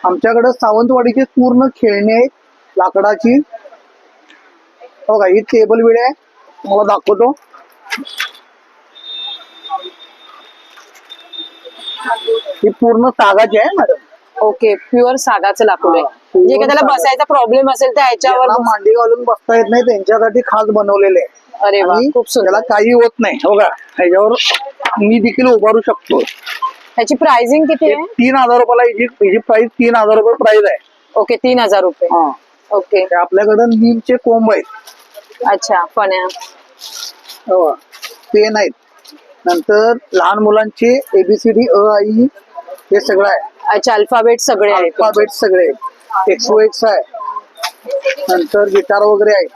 आमच्याकडे सावंतवाडीची पूर्ण खेळणी आहेत लाकडाची. हो का ही टेबल विड आहे. तुम्हाला दाखवतो. ही पूर्ण सागाची आहे मॅडम ओके प्युअर सागाचं लाकूड आहे. हा, म्हणजे त्याला. बसायचा प्रॉब्लेम असेल तर ह्याच्यावर मांडी घालून बसता येत नाही त्यांच्यासाठी खास बनवलेले आहे. अरे वा आणि खूप सुंदर. त्याला काही होत नाही हो का? ह्याच्यावर मी देखील उभारू शकतो. ह्याची प्राइसिंग किती हे आहे? तीन हजार रुपयाला हिची हिची प्राइस तीन हजार रुपये प्राइस आहे. ओके तीन हजार रुपये. हा. ओके. ते आपल्याकडे नीमचे कोंब आहेत. अच्छा फण्या हो. पेन आहेत नंतर लहान मुलांचे एबीसीडी अ आई हे सगळं आहे. अच्छा अल्फाबेट सगळे आहेत अल्फाबेट सगळे एक्सो एक्स आहे. नंतर गिटार वगैरे आहे.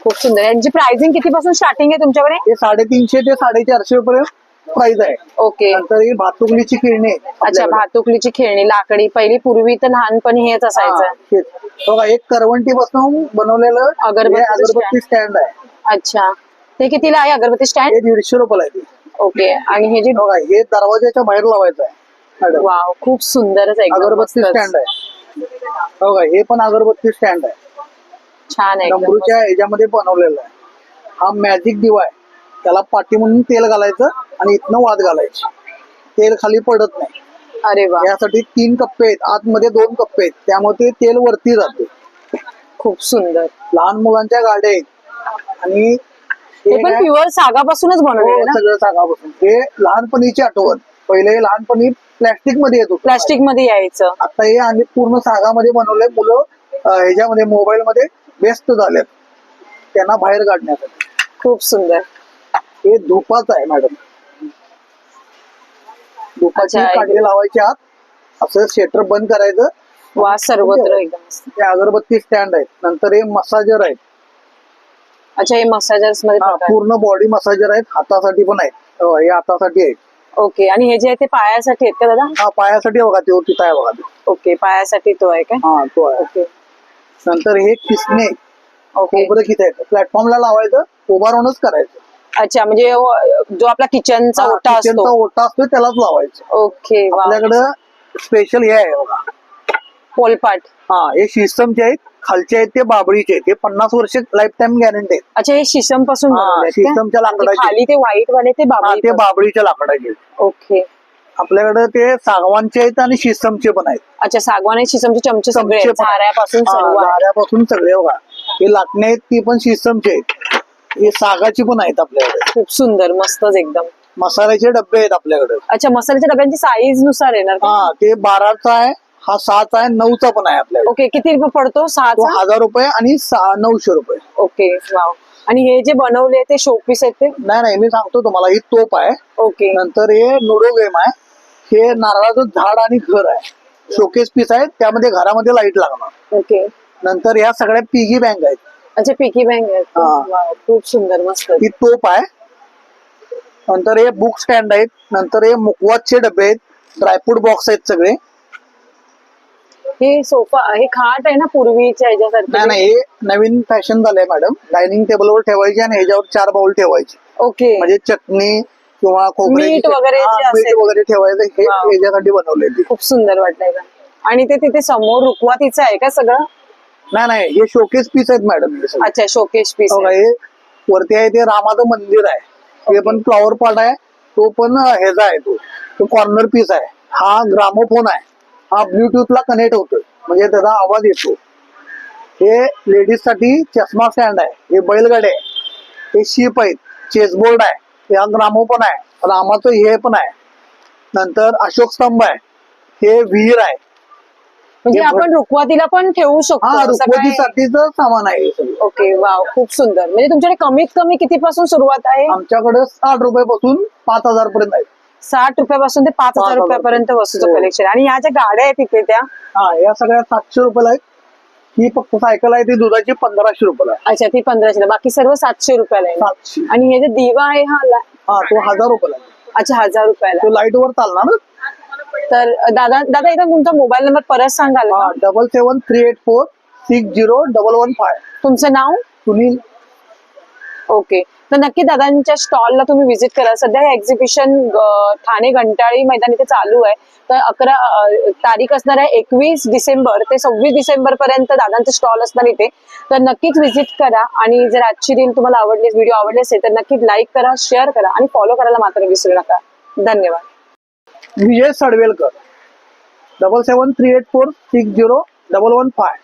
खूप सुंदर. यांची प्राइसिंग किती पासून स्टार्टिंग आहे तुमच्याकडे? हे साडेतीनशे ते साडेचारशे रुपये प्राइस आहे. ओके. नंतर ही भातुकलीची खेळणी अच्छा. भातुकलीची खेळणी लाकडी. पहिली पूर्वी तर लहानपणी हेच असायचं. बघा एक करवंटी पासून बनवलेलं अगरबत्तीचं हे अगरबत्ती स्टँड आहे. अच्छा. ते कितीला आहे अगरबत्ती स्टँड दीडशे रुपयाला आहे ते. ओके. आणि हे जे बघा हे दरवाजाच्या बाहेर लावायचं आहे. मॅडम वाव खूप सुंदरच आहे एकदम अगरबत्ती मस्तच. स्टँड आहे. बघा हे पण अगरबत्ती स्टँड आहे. छान आहे एकदम डमरूच्या ह्याच्यामध्ये बनवलेला आहे. हा मॅजिक दिवा आहे. त्याला पाठी म्हणून तेल घालायचं. आणि इथनं वाद घालायची. तेल खाली पडत नाही. अरे वा. यासाठी तीन कप्पे आहेत. आतमध्ये दोन कप्पे आहेत. त्यामुळे ते तेल वरती जाते. खूप सुंदर. लहान मुलांच्या गाड्या आहेत. आणि हे हे पण प्युअर सागापासूनच हो, बनवलेलं ना? सगळं सागापासून. हे लहानपणीची आठवण. पहिले हे लहानपणी प्लॅस्टिकमध्ये येत होतं. प्लास्टिकमध्ये यायचं. आता हे आम्ही पूर्ण सागामध्ये बनवलंय. मुलं अं, ह्याच्यामध्ये मोबाईल मध्ये व्यस्त झालेत. त्यांना बाहेर काढण्यासाठी. खूप सुंदर. हे धुपाचं आहे मॅडम. अच्छा, काढले लावायचे आत. असं शेटर बंद करायचं. वा सर्वत्र एकदम. ते अगरबत्ती स्टँड आहेत. नंतर हे मसाजर आहेत. अच्छा हे मसाजर्समध्ये हा, प्रकार. पूर्ण बॉडी मसाजर आहेत. हातासाठी पण आहेत. हो, हे हातासाठी आहेत. ओके आणि हे जे आहे ते पायासाठी आहेत का दादा? हा पायासाठी बघा तो तिथं आहे बघा. तो. ओके पायासाठी तो आहे काय हा तो आहे. ओके. नंतर हे किसने ओके. खोबरं किती आहे प्लॅटफॉर्मला लावायचं. उभारूनच करायचं. अच्छा म्हणजे जो आपला किचनचा ओटा किचनचा असतो ओटा असतो त्यालाच लावायचं ओके वा आपल्याकडं स्पेशल हे आहे बघा पोलपाट हा हे शिस्टमचे आहेत खालचे आहेत ते बाबळीचे आहेत हे पन्नास वर्ष लाईफ टाइम गॅरंटी आहेत अच्छा हे शिसमपासून हा? शिसमच्या ते लाकडाचे. खाली ते व्हाईट वाले ते हा, बाबा ते बाबळीच्या लाकडाचे आहेत. ओके आपल्याकडे ते सागवानचे आहेत आणि शिस्टमचे पण आहेत अच्छा सागवान आणि शिसमचे चमचे सगळे चमचे आहेत. पण आहेत. झाऱ्यापासून हा, सर्व आहे. झाऱ्यापासून सगळे बघा हे लाटणे आहेत ती पण शिस्टमचे आहेत हे सागाची पण आहेत आपल्याकडे. खूप सुंदर मस्तच एकदम. मसाल्याचे डबे आहेत आपल्याकडे. अच्छा मसाल्याच्या डब्यांची साईजनुसार येणार का? हा ते बाराचा आहे हा सहाचा आहे नऊचा पण आहे आपल्याकडे. ओके किती रुपये पडतो? तो सहाचा हजार रुपये आणि सहा नऊशे रुपये. ओके वाव आणि हे जे बनवले ते शोपीस आहेत ते? नाही नाही मी सांगतो तुम्हाला ही तोप आहे. ओके नंतर हे लुडो गेम आहे. हे नारळाचं झाड आणि घर आहे. शोकेस पीस आहे त्यामध्ये घरामध्ये लाइट लागणार. ओके नंतर ह्या सगळ्या पिगी बँक आहेत. अच्छा पिकी बँक हा. खूप सुंदर मस्त. ही तोप आहे. नंतर हे बुक स्टँड आहेत. नंतर हे मुकवासचे डबे आहेत. ड्रायफ्रूट बॉक्स आहेत सगळे. हे सोफा हे खाट आहे ना पूर्वीच्या नाही ह्याच्यासारखे? नाही हे नवीन फॅशन झालंय मॅडम डायनिंग टेबलवर ठेवायची आणि ह्याच्यावर चार बाउल ठेवायचे. ओके. म्हणजे चटणी किंवा खोबऱ्याची मीठ वगैरे हा, जे मीठ असेल. वगैरे ठेवायचं हे वाव. ह्याच्यासाठी बनवलंय ते खूप सुंदर वाटलंय का? आणि ते तिथे समोर रुकवातीचं आहे का सगळं? नाही नाही हे शोकेस पीस आहेत मॅडम हे सगळे. अच्छा शोकेश पीस बघा, हे वरती आहे ते रामाचं मंदिर आहे. हे पण फ्लॉवर पॉट आहे तो पण ह्याचा आहे तो. तो कॉर्नर पीस आहे. हा ग्रामोफोन आहे. हा ब्लूटूथला कनेक्ट होतोय. म्हणजे त्याचा आवाज येतो. हे लेडीजसाठी चष्मा स्टँड आहे. हे बैलगाडी आहे. हे शिप आहेत. चेसबोर्ड आहे. हे हा ग्रामोफोन आहे. रामाचं हे पण आहे. नंतर अशोक स्तंभ आहे. हे विहीर आहे. म्हणजे हे आपण रुकवातीला पण ठेवू शकतो हा? रुखवतीसाठीच सामान आहे हे सगळं. ओके वाव खूप सुंदर. म्हणजे तुमच्याकडे कमीत कमी किती पासून सुरुवात आहे? आमच्याकडे साठ रुपयापासून पाच हजार पर्यंत आहे. साठ रुपयापासून ते पाच हजार हजार. रुपयापर्यंत वस्तूचं हो. कलेक्शन आणि ह्या ज्या गाड्या आहेत तिथे त्या? हा या सगळ्या सातशे रुपयाला आहेत. ही फक्त सायकल आहे ती दुधाची पंधराशे रुपयाला आहे. अच्छा ती पंधराशे बाकी सर्व सातशे रुपयाला आहे. सातशे. आणि हे जे दिवा आहे हा ला- हा तो हजार रुपयाला आहे. अच्छा हजार रुपयाला. तो लाइट वर चालणार ना? तर दादा दादा एकदा तुमचा मोबाईल नंबर परत सांगाल का? हा double seven three eight four six zero double one five तुमचं नाव? सुनील. ओके तर नक्की दादांच्या स्टॉलला तुम्ही व्हिजिट करा. सध्या हे एक्झिबिशन ठाणे घंटाळी मैदान इथे चालू आहे. तर अकरा अं, तारीख असणार आहे एकवीस डिसेंबर ते सव्वीस डिसेंबर पर्यंत दादांचं स्टॉल असणार इथे. तर नक्कीच व्हिजिट करा आणि जर आजची रील तुम्हाला आवडली व्हिडिओ आवडले असेल तर नक्कीच लाईक करा शेअर करा आणि फॉलो करायला मात्र विसरू नका. धन्यवाद. Vijay Sadvelkar double seven three eight four six zero double one five